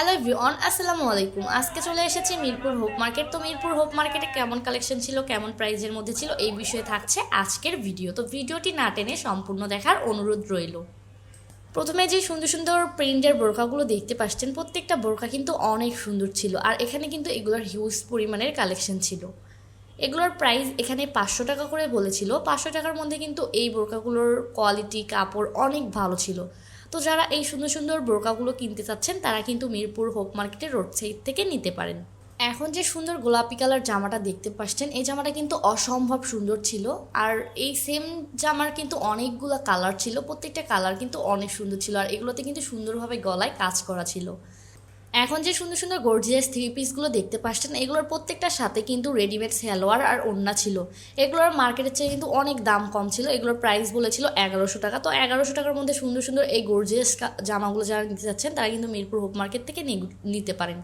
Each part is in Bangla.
হ্যালো এভরিওয়ান আসসালামু আলাইকুম। আজকে চলে এসেছি মিরপুর হোপ মার্কেট। তো মিরপুর হোপ মার্কেটে কেমন কালেকশন ছিল, কেমন প্রাইজের মধ্যে ছিল, এই বিষয়ে থাকছে আজকের ভিডিও। তো ভিডিওটি না টেনে সম্পূর্ণ দেখার অনুরোধ রইল। প্রথমে যে সুন্দর সুন্দর প্রিন্টের বোরকাগুলো দেখতে পাচ্ছেন, প্রত্যেকটা বোরকা কিন্তু অনেক সুন্দর ছিল, আর এখানে কিন্তু এগুলোর হিউজ পরিমাণের কালেকশন ছিল। এগুলোর প্রাইস এখানে পাঁচশো টাকা করে বলেছিল, পাঁচশো টাকার মধ্যে কিন্তু এই বোরকাগুলোর কোয়ালিটি কাপড় অনেক ভালো ছিল। তো যারা এই সুন্দর সুন্দর বোরকাগুলো কিনতে চাচ্ছেন, তারা কিন্তু মিরপুর হোক মার্কেটের রোড সাইড থেকে নিতে পারেন। এখন যে সুন্দর গোলাপি কালার জামাটা দেখতে পাচ্ছেন, এই জামাটা কিন্তু অসম্ভব সুন্দর ছিল। আর এই সেম জামার কিন্তু অনেকগুলো কালার ছিল, প্রত্যেকটা কালার কিন্তু অনেক সুন্দর ছিল। আর এগুলোতে কিন্তু সুন্দরভাবে গলায় কাজ করা ছিল। এখন যে সুন্দর সুন্দর গর্জিয়াস থ্রি পিসগুলো দেখতে পাচ্ছেন, এগুলোর প্রত্যেকটার সাথে কিন্তু রেডিমেড সালোয়ার আর ওড়না ছিল। এগুলোর মার্কেটের চেয়ে কিন্তু অনেক দাম কম ছিল। এগুলোর প্রাইস বলেছিল এগারোশো টাকা। তো এগারোশো টাকার মধ্যে সুন্দর সুন্দর এই গর্জিয়াস জামাগুলো যারা নিতে চাচ্ছেন, তারা কিন্তু মিরপুর হোপ মার্কেট থেকে নিতে পারেন।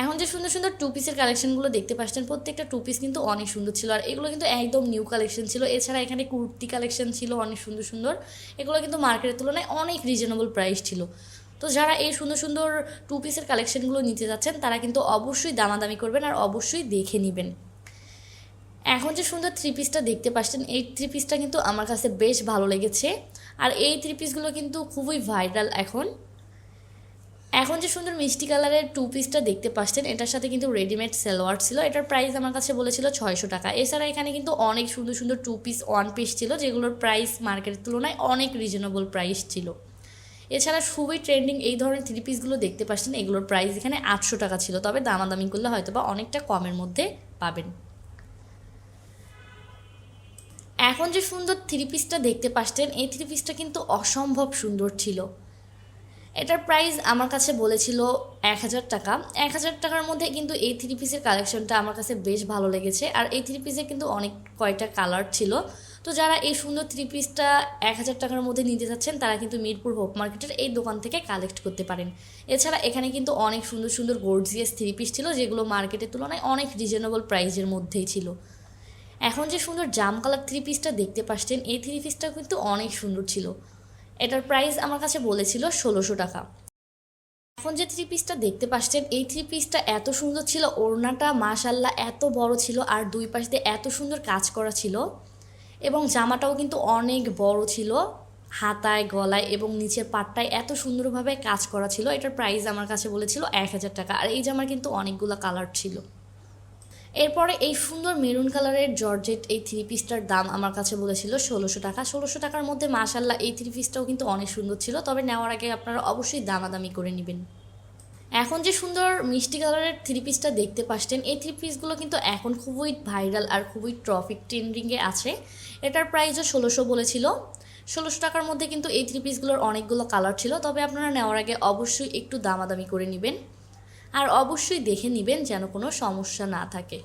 এখন যে সুন্দর সুন্দর টু পিসের কালেকশনগুলো দেখতে পাচ্ছেন, প্রত্যেকটা টু পিস কিন্তু অনেক সুন্দর ছিল। আর এগুলো কিন্তু একদম নিউ কালেকশন ছিল। এছাড়া এখানে কুর্তি কালেকশন ছিল অনেক সুন্দর সুন্দর। এগুলো কিন্তু মার্কেটের তুলনায় অনেক রিজনেবল প্রাইস ছিল। তো যারা এই সুন্দর সুন্দর টু পিসের কালেকশনগুলো নিতে যাচ্ছেন, তারা কিন্তু অবশ্যই দামাদামি করবেন আর অবশ্যই দেখে নেবেন। এখন যে সুন্দর থ্রি পিসটা দেখতে পাচ্ছেন, এই থ্রি পিসটা কিন্তু আমার কাছে বেশ ভালো লেগেছে। আর এই থ্রি পিসগুলো কিন্তু খুবই ভাইরাল এখন। এখন যে সুন্দর মিষ্টি কালারের টু পিসটা দেখতে পাচ্ছেন, এটার সাথে কিন্তু রেডিমেড সালোয়ার ছিল। এটার প্রাইস আমার কাছে বলেছিল ছয়শো টাকা। এছাড়া এখানে কিন্তু অনেক সুন্দর সুন্দর টু পিস ওয়ান পিস ছিল, যেগুলোর প্রাইস মার্কেটের তুলনায় অনেক রিজনেবল প্রাইস ছিল। এছাড়া খুবই ট্রেন্ডিং এই ধরনের থ্রি পিসগুলো দেখতে পাচ্ছেন, এগুলোর প্রাইস এখানে আটশো টাকা ছিল, তবে দামাদামি করলে হয়তো বা অনেকটা কমের মধ্যে পাবেন। এখন যে সুন্দর থ্রি পিসটা দেখতে পাচ্ছেন, এই থ্রি পিসটা কিন্তু অসম্ভব সুন্দর ছিল। এটার প্রাইস আমার কাছে বলেছিল এক হাজার টাকা। এক হাজার টাকার মধ্যে কিন্তু এই থ্রি পিসের কালেকশনটা আমার কাছে বেশ ভালো লেগেছে, আর এই থ্রি পিসে কিন্তু অনেক কয়টা কালার ছিল। তো যারা এই সুন্দর থ্রি পিসটা এক হাজার টাকার মধ্যে নিতে চাচ্ছেন তারা কিন্তু মিরপুর হোপ মার্কেটের এই দোকান থেকে কালেক্ট করতে পারেন। এছাড়া এখানে কিন্তু অনেক সুন্দর সুন্দর গর্জিয়াস থ্রি পিস ছিল, যেগুলো মার্কেটের তুলনায় অনেক রিজনেবল প্রাইসের মধ্যেই ছিল। এখন যে সুন্দর জাম কালার থ্রি পিসটা দেখতে পাচ্ছেন, এই থ্রি পিসটা কিন্তু অনেক সুন্দর ছিল। এটার প্রাইস আমার কাছে বলেছিল ষোলোশো টাকা। এখন যে থ্রি পিসটা দেখতে পাচ্ছেন, এই থ্রি পিসটা এত সুন্দর ছিল, ওড়নাটা মাশাল্লাহ এত বড় ছিল, আর দুই পাশ দিয়ে এত সুন্দর কাজ করা ছিল। এবং জামাটাও কিন্তু অনেক বড় ছিল, হাতায়, গলায় এবং নিচের পাটটায় এত সুন্দরভাবে কাজ করা ছিল, এটার প্রাইস আমার কাছে বলেছিল এক হাজার টাকা। আর এই জামার কিন্তু অনেকগুলো কালার ছিল। এরপরে এই সুন্দর মেরুন কালারের জর্জেট এই থ্রি পিসটার দাম আমার কাছে বলেছিল ষোলোশো টাকা। ষোলোশো টাকার মধ্যে মাশাল্লাহ এই থ্রি পিসটাও কিন্তু অনেক সুন্দর ছিল, তবে নেওয়ার আগে আপনারা অবশ্যই দামাদামি করে নেবেন। এখন যে সুন্দর মিষ্টি কালারের থ্রি পিসটা দেখতে পাচ্ছেন, এই থ্রি পিসগুলো কিন্তু এখন খুবই ভাইরাল আর খুবই ট্রফিক ট্রেন্ডিংয়ে আছে। এটার প্রাইসও ষোলোশো বলেছিল। ষোলোশো টাকার মধ্যে কিন্তু এই থ্রি পিসগুলোর অনেকগুলো কালার ছিল, তবে আপনারা নেওয়ার আগে অবশ্যই একটু দামাদামি করে নেবেন। আর অবশ্যই দেখে নেবেন যেন কোনো সমস্যা না থাকে।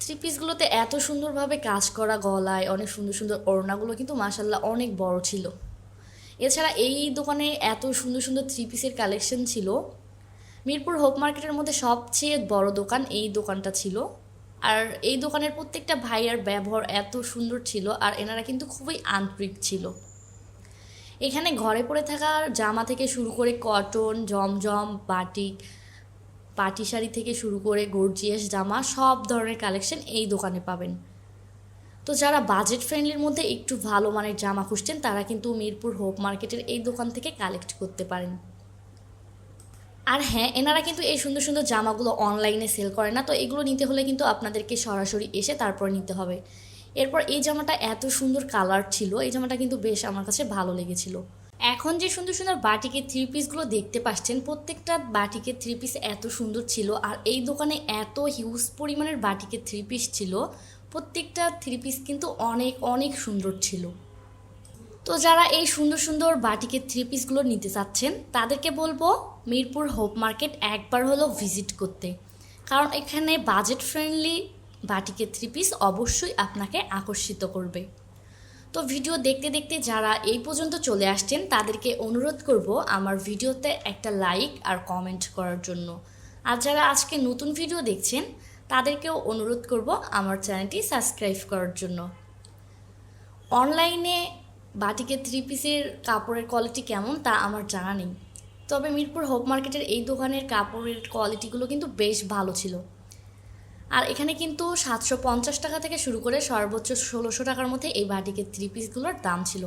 থ্রি পিসগুলোতে এত সুন্দরভাবে কাজ করা গলায়, অনেক সুন্দর সুন্দর ওড়নাগুলো কিন্তু মাসাল্লাহ অনেক বড় ছিল। এছাড়া এই দোকানে এত সুন্দর সুন্দর থ্রি পিসের কালেকশন ছিল। মিরপুর হোপ মার্কেটের মধ্যে সবচেয়ে বড় দোকান এই দোকানটা ছিল। আর এই দোকানের প্রত্যেকটা ভাইয়ার ব্যবহার এত সুন্দর ছিল আর এনারা কিন্তু খুবই আন্তরিক ছিল। এখানে ঘরে পড়ে থাকা জামা থেকে শুরু করে কটন জমজম বাটিক পাটি শাড়ি থেকে শুরু করে গর্জিয়াস জামা সব ধরনের কালেকশন এই দোকানে পাবেন। তো যারা বাজেট ফ্রেন্ডলির মধ্যে একটু ভালো মানের জামা খুঁজছেন, তারা কিন্তু মিরপুর হোপ মার্কেটের এই দোকান থেকে কালেক্ট করতে পারেন। আর হ্যাঁ এনারা কিন্তু এই সুন্দর সুন্দর জামাগুলো অনলাইনে সেল করে না, তো এগুলো নিতে হলে কিন্তু আপনাদেরকে সরাসরি এসে তারপর নিতে হবে। এরপর এই জামাটা এত সুন্দর কালার ছিল, এই জামাটা কিন্তু বেশ আমার কাছে ভালো লেগেছিল। এখন যে সুন্দর সুন্দর বাটিকের থ্রি পিসগুলো দেখতে পাচ্ছেন, প্রত্যেকটা বাটিকের থ্রি পিস এত সুন্দর ছিল, আর এই দোকানে এত হিউজ পরিমাণের বাটিকের থ্রি পিস ছিল প্রত্যেকটা থ্রি পিস কিন্তু অনেক অনেক সুন্দর ছিল। তো যারা এই সুন্দর সুন্দর বাটিকের থ্রি পিসগুলো নিতে চাচ্ছেন, তাদেরকে বলব মিরপুর হোপ মার্কেট একবার হলো ভিজিট করতে। কারণ এখানে বাজেট ফ্রেন্ডলি বাটিকের থ্রি পিস অবশ্যই আপনাকে আকর্ষিত করবে। তো ভিডিও দেখতে দেখতে যারা এই পর্যন্ত চলে আসছেন, তাদেরকে অনুরোধ করব আমার ভিডিওতে একটা লাইক আর কমেন্ট করার জন্য। আর যারা আজকে নতুন ভিডিও দেখছেন তাদেরকেও অনুরোধ করব আমার চ্যানেলটি সাবস্ক্রাইব করার জন্য। অনলাইনে বাটিকের থ্রি পিসের কাপড়ের কোয়ালিটি কেমন তা আমার জানা নেই। তবে মিরপুর হোপ মার্কেটের এই দোকানের কাপড়ের কোয়ালিটিগুলো কিন্তু বেশ ভালো ছিল। আর এখানে কিন্তু সাতশো পঞ্চাশ টাকা থেকে শুরু করে সর্বোচ্চ ষোলোশো টাকার মধ্যে এই বাটিকের থ্রি পিসগুলোর দাম ছিল।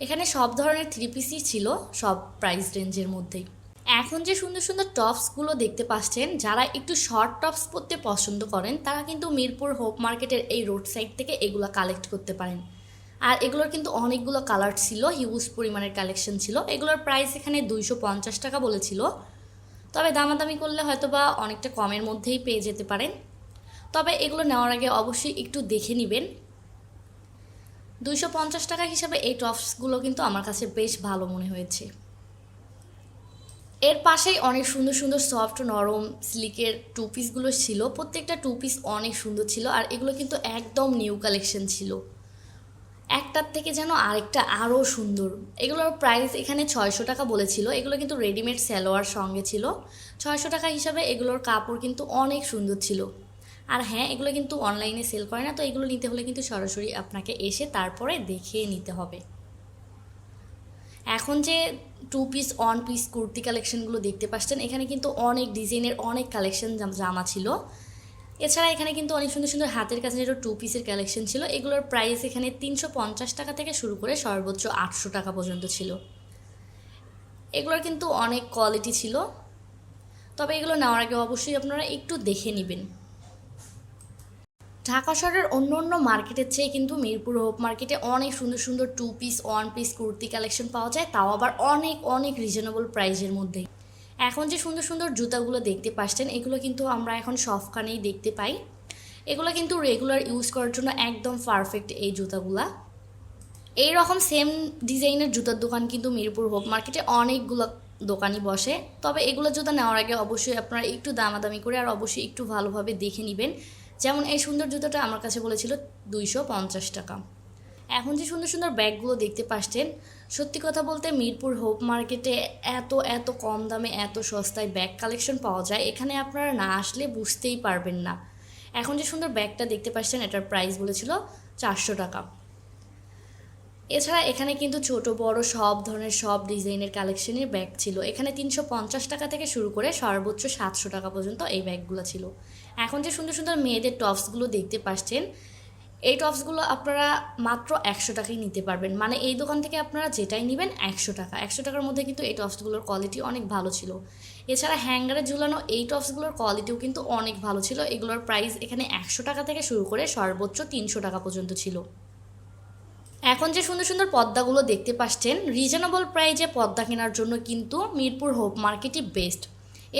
এখানে সব ধরনের থ্রি পিসই ছিল, সব প্রাইস রেঞ্জের মধ্যেই। এখন যে সুন্দর সুন্দর টপসগুলো দেখতে পাচ্ছেন, যারা একটু শর্ট টপস পরতে পছন্দ করেন, তারা কিন্তু মিরপুর হোপ মার্কেটের এই রোড সাইড থেকে এগুলো কালেক্ট করতে পারেন। আর এগুলোর কিন্তু অনেকগুলো কালার ছিল হিউজ পরিমাণের কালেকশন ছিল। এগুলোর প্রাইস এখানে দুইশো পঞ্চাশ টাকা বলেছিল। তবে দামাদামি করলে হয়তো বা অনেকটা কমের মধ্যেই পেয়ে যেতে পারেন। তবে এগুলো নেওয়ার আগে অবশ্যই একটু দেখে নেবেন। দুইশো পঞ্চাশ টাকা হিসাবে এই টপসগুলো কিন্তু আমার কাছে বেশ ভালো মনে হয়েছে। এর পাশেই অনেক সুন্দর সুন্দর সফট নরম সিল্কের টু পিসগুলো ছিল। প্রত্যেকটা টু পিস অনেক সুন্দর ছিল আর এগুলো কিন্তু একদম নিউ কালেকশন ছিল। একটার থেকে যেন আরেকটা আরও সুন্দর। এগুলোর প্রাইস এখানে ছয়শো টাকা বলেছিল। এগুলো কিন্তু রেডিমেড স্যালোয়ার সঙ্গে ছিল। ছয়শো টাকা হিসাবে এগুলোর কাপড় কিন্তু অনেক সুন্দর ছিল। আর হ্যাঁ এগুলো কিন্তু অনলাইনে সেল করে না, তো এগুলো নিতে হলে কিন্তু সরাসরি আপনাকে এসে তারপরে দেখে নিতে হবে। এখন যে two piece one piece kurti কালেকশনগুলো দেখতে পাচ্ছেন, এখানে কিন্তু অনেক ডিজাইনের অনেক কালেকশন জামা ছিল। এছাড়া এখানে কিন্তু অনেক সুন্দর সুন্দর হাতের কাছে যেটা টু পিসের কালেকশন ছিল, এগুলোর প্রাইস এখানে তিনশো পঞ্চাশ টাকা থেকে শুরু করে সর্বোচ্চ আটশো টাকা পর্যন্ত ছিল। এগুলোর কিন্তু অনেক কোয়ালিটি ছিল। তবে এগুলো নেওয়ার আগে অবশ্যই আপনারা একটু দেখে নেবেন। ঢাকা শহরের অন্য অন্য মার্কেটের চেয়ে কিন্তু মিরপুর হোপ মার্কেটে অনেক সুন্দর সুন্দর two piece one piece kurti collection পাওয়া যায়, তাও আবার অনেক অনেক রিজনেবল প্রাইসের মধ্যে। এখন যে সুন্দর সুন্দর জুতাগুলো দেখতে পাচ্ছেন, এগুলো কিন্তু আমরা এখন সবখানেই দেখতে পাই। এগুলো কিন্তু রেগুলার ইউজ করার জন্য একদম পারফেক্ট এই জুতাগুলা। এই রকম সেম ডিজাইনের জুতার দোকান কিন্তু মিরপুর হোপ মার্কেটে অনেকগুলো দোকানই বসে। তবে এগুলো জুতা নেওয়ার আগে অবশ্যই আপনারা একটু দামাদামি করে আর অবশ্যই একটু ভালোভাবে দেখে নেবেন। যেমন এই সুন্দর জুতোটা আমার কাছে বলেছিল দুইশো পঞ্চাশ টাকা। এখন যে সুন্দর সুন্দর ব্যাগগুলো দেখতে পাচ্ছেন, সত্যি কথা বলতে মিরপুর হোপ মার্কেটে এত এত কম দামে এত সস্তায় ব্যাগ কালেকশন পাওয়া যায়, এখানে আপনারা না আসলে বুঝতেই পারবেন না। এখন যে সুন্দর ব্যাগটা দেখতে পাচ্ছেন, এটার প্রাইস বলেছিল চারশো টাকা। এছাড়া এখানে কিন্তু ছোট, বড় সব ধরনের সব ডিজাইনের কালেকশনের ব্যাগ ছিল। এখানে তিনশো পঞ্চাশ টাকা থেকে শুরু করে সর্বোচ্চ সাতশো টাকা পর্যন্ত এই ব্যাগগুলো ছিল। এখন যে সুন্দর সুন্দর মেয়েদের টপসগুলো দেখতে পাচ্ছেন, এই টপসগুলো আপনারা মাত্র একশো টাকাই নিতে পারবেন। মানে এই দোকান থেকে আপনারা যেটাই নেবেন একশো টাকা। একশো টাকার মধ্যে কিন্তু এই টপসগুলোর কোয়ালিটি অনেক ভালো ছিল। এছাড়া হ্যাঙ্গারে ঝুলানো এই টপসগুলোর কোয়ালিটিও কিন্তু অনেক ভালো ছিল। এগুলোর প্রাইস এখানে একশো টাকা থেকে শুরু করে সর্বোচ্চ তিনশো টাকা পর্যন্ত ছিল। এখন যে সুন্দর সুন্দর পদ্মাগুলো দেখতে পাচ্ছেন রিজনেবল প্রাইজে পদ্মা কেনার জন্য কিন্তু মিরপুর হোপ মার্কেটই বেস্ট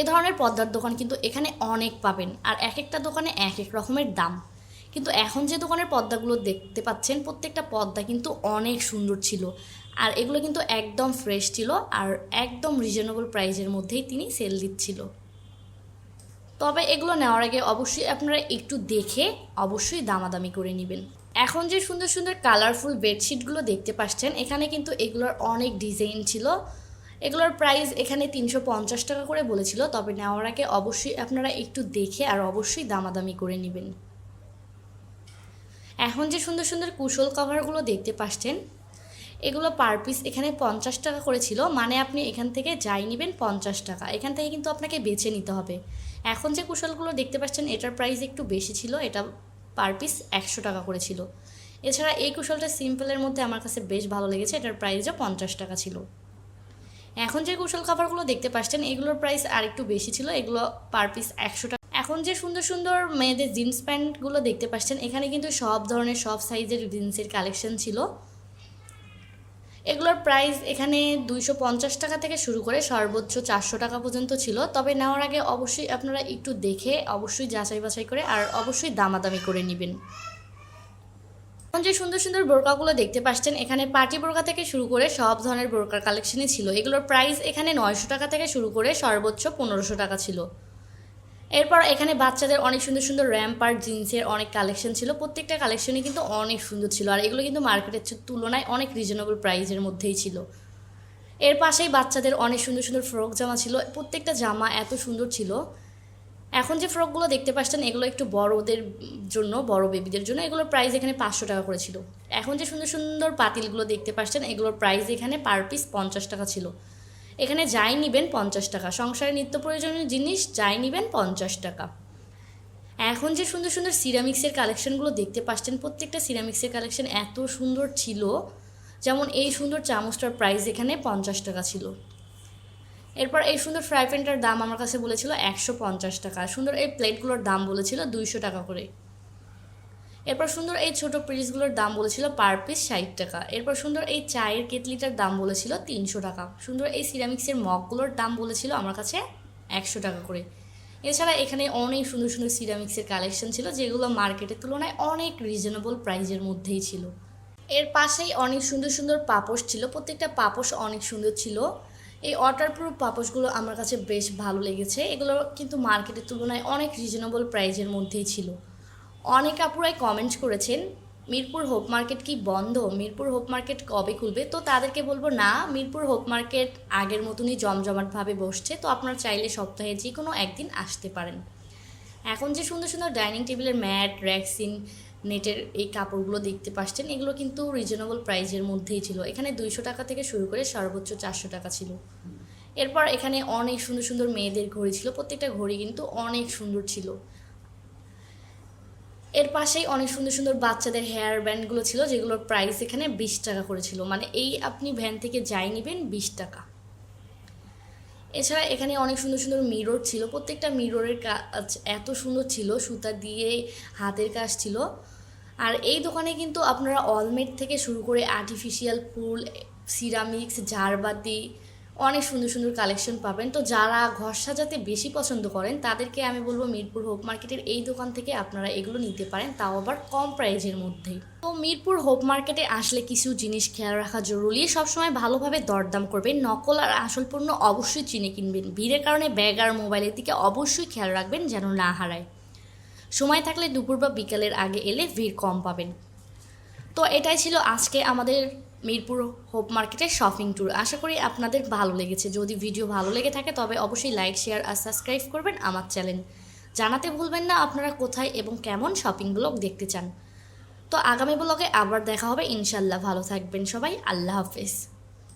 এ ধরনের পদ্মার দোকান কিন্তু এখানে অনেক পাবেন। আর এক একটা দোকানে এক এক রকমের দাম। কিন্তু এখন যে দোকানের পদ্মাগুলো দেখতে পাচ্ছেন, প্রত্যেকটা পদ্মা কিন্তু অনেক সুন্দর ছিল। আর এগুলো কিন্তু একদম ফ্রেশ ছিল আর একদম রিজনেবল প্রাইজের মধ্যেই তিনি সেল দিচ্ছিল। তবে এগুলো নেওয়ার আগে অবশ্যই আপনারা একটু দেখে অবশ্যই দামাদামি করে নেবেন। এখন যে সুন্দর সুন্দর কালারফুল বেডশিটগুলো দেখতে পাচ্ছেন, এখানে কিন্তু এগুলোর অনেক ডিজাইন ছিল। এগুলোর প্রাইস এখানে তিনশো পঞ্চাশ টাকা করে বলেছিল, তবে নেওয়ার আগে অবশ্যই আপনারা একটু দেখে আর অবশ্যই দামাদামি করে নেবেন। এখন যে সুন্দর সুন্দর কুশল কভারগুলো দেখতে পাচ্ছেন, এগুলো পার পিস এখানে পঞ্চাশ টাকা করেছিল মানে আপনি এখান থেকে যাই নেবেন পঞ্চাশ টাকা, এখান থেকে কিন্তু আপনাকে বেছে নিতে হবে। এখন যে কুশলগুলো দেখতে পাচ্ছেন, এটার প্রাইস একটু বেশি ছিল, এটা পার পিস একশো টাকা করেছিল এছাড়া এই কুশলটা সিম্পলের মধ্যে আমার কাছে বেশ ভালো লেগেছে, এটার প্রাইসও পঞ্চাশ টাকা ছিল। এখন যে কুশল খাবারগুলো দেখতে পাচ্ছেন, এগুলোর প্রাইস আর একটু বেশি ছিল, এগুলো পার পিস একশো টাকা। এখন যে সুন্দর সুন্দর মেয়েদের জিন্স প্যান্টগুলো দেখতে পাচ্ছেন, এখানে কিন্তু সব ধরনের, সব সাইজের জিন্সের কালেকশন ছিল। এগুলোর প্রাইস এখানে দুইশো পঞ্চাশ টাকা থেকে শুরু করে সর্বোচ্চ চারশো টাকা পর্যন্ত ছিল। তবে নেওয়ার আগে অবশ্যই আপনারা একটু দেখে, অবশ্যই যাচাই বাছাই করে, আর অবশ্যই দামাদামি করে নেবেন। যে সুন্দর সুন্দর বোরকাগুলো দেখতে পাচ্ছেন, এখানে পার্টি বোরকা থেকে শুরু করে সব ধরনের বোরকার কালেকশনই ছিল। এগুলোর প্রাইস এখানে নয়শো টাকা থেকে শুরু করে সর্বোচ্চ পনেরোশো টাকা ছিল। এরপর এখানে বাচ্চাদের অনেক সুন্দর সুন্দর র্যাম্পার জিন্সের অনেক কালেকশন ছিল। প্রত্যেকটা কালেকশনই কিন্তু অনেক সুন্দর ছিল। আর এগুলো কিন্তু মার্কেটের তুলনায় অনেক রিজনেবল প্রাইসের মধ্যেই ছিল। এর পাশেই বাচ্চাদের অনেক সুন্দর সুন্দর ফ্রক জামা ছিল। প্রত্যেকটা জামা এত সুন্দর ছিল। এখন যে ফ্রকগুলো দেখতে পাচ্ছেন, এগুলো একটু বড়দের জন্য, বড় বেবিদের জন্য, এগুলোর প্রাইস এখানে পাঁচশো টাকা করে ছিল। এখন যে সুন্দর সুন্দর পাতিলগুলো দেখতে পাচ্ছেন, এগুলোর প্রাইস এখানে পার পিস পঞ্চাশ টাকা ছিল। এখানে যাই নিবেন পঞ্চাশ টাকা, সংসারে নিত্য প্রয়োজনীয় জিনিস যাই নিবেন পঞ্চাশ টাকা। এখন যে সুন্দর সুন্দর সিরামিক্সের কালেকশনগুলো দেখতে পাচ্ছেন, প্রত্যেকটা সিরামিক্সের কালেকশন এত সুন্দর ছিল, যেমন এই সুন্দর চামচটার প্রাইস এখানে পঞ্চাশ টাকা ছিল। এরপর এই সুন্দর ফ্রাই প্যানটার দাম আমার কাছে বলেছিল একশো পঞ্চাশ টাকা। সুন্দর এই প্লেটগুলোর দাম বলেছিল দুইশো টাকা করে। এরপর সুন্দর এই ছোট পিসগুলোর দাম বলেছিল পার পিস ষাট টাকা। এরপর সুন্দর এই চায়ের কেটলিটার দাম বলেছিল তিনশো টাকা। সুন্দর এই সিরামিক্সের মগগুলোর দাম বলেছিল আমার কাছে একশো টাকা করে। এছাড়া এখানে অনেক সুন্দর সুন্দর সিরামিক্সের কালেকশন ছিল, যেগুলো মার্কেটের তুলনায় অনেক রিজনেবল প্রাইজের মধ্যেই ছিল। এর পাশেই অনেক সুন্দর সুন্দর পাপোশ ছিল, প্রত্যেকটা পাপোশ অনেক সুন্দর ছিল। এই ওয়াটারপ্রুফ পাপোশগুলো আমার কাছে বেশ ভালো লেগেছে। এগুলো কিন্তু মার্কেটের তুলনায় অনেক রিজনেবল প্রাইজের মধ্যেই ছিল। অনেক আপুরাই কমেন্ট করেছেন, মিরপুর হোপ মার্কেট কি বন্ধ? মিরপুর হোপ মার্কেট কবে খুলবে? তো তাদেরকে বলব, না, মিরপুর হোপ মার্কেট আগের মতনই জমজমাটভাবে বসছে। তো আপনারা চাইলে সপ্তাহে যে কোনো একদিন আসতে পারেন। এখন যে সুন্দর সুন্দর ডাইনিং টেবিলের ম্যাট র্যাক্সিন নেটের এই কাপড়গুলো দেখতে পাচ্ছেন, এগুলো কিন্তু রিজনেবল প্রাইজের মধ্যেই ছিল। এখানে দুইশো টাকা থেকে শুরু করে সর্বোচ্চ চারশো টাকা ছিল। এরপর এখানে অনেক সুন্দর সুন্দর মেয়েদের ঘড়ি ছিল, প্রত্যেকটা ঘড়ি কিন্তু অনেক সুন্দর ছিল। এর পাশেই অনেক সুন্দর সুন্দর বাচ্চাদের হেয়ার ব্যান্ডগুলো ছিল, যেগুলোর প্রাইস এখানে বিশ টাকা করেছিল মানে এই আপনি ভ্যান থেকে যাই নেবেন বিশ টাকা। এছাড়া এখানে অনেক সুন্দর সুন্দর মিরর ছিল, প্রত্যেকটা মিররের কাজ এত সুন্দর ছিল, সুতা দিয়ে হাতের কাজ ছিল। আর এই দোকানে কিন্তু আপনারা অলমেট থেকে শুরু করে আর্টিফিশিয়াল ফুল সিরামিক্স ঝাড়বাতি অনেক সুন্দর সুন্দর কালেকশন পাবেন। তো যারা ঘর সাজাতে বেশি পছন্দ করেন, তাদেরকে আমি বলব মিরপুর হোপ মার্কেটের এই দোকান থেকে আপনারা এগুলো নিতে পারেন, তাও আবার কম প্রাইজের মধ্যেই তো মিরপুর হোপ মার্কেটে আসলে কিছু জিনিস খেয়াল রাখা জরুরি। সবসময় ভালোভাবে দরদাম করবেন, নকল আর আসল পণ্য অবশ্যই চিনে কিনবেন। ভিড়ের কারণে ব্যাগ আর মোবাইলের দিকে অবশ্যই খেয়াল রাখবেন যেন না হারায়। সময় থাকলে দুপুর বা বিকালের আগে এলে ভিড় কম পাবেন। তো এটাই ছিল আজকে আমাদের মিরপুর হোপ মার্কেটের শপিং ট্যুর। আশা করি আপনাদের ভালো লেগেছে। যদি ভিডিও ভালো লেগে থাকে, তবে অবশ্যই লাইক, শেয়ার আর সাবস্ক্রাইব করবেন আমার চ্যানেল। জানাতে ভুলবেন না আপনারা কোথায় এবং কেমন শপিং ব্লগ দেখতে চান। তো আগামী ব্লগে আবার দেখা হবে। ইনশাল্লাহ ভালো থাকবেন সবাই। আল্লাহ হাফেজ।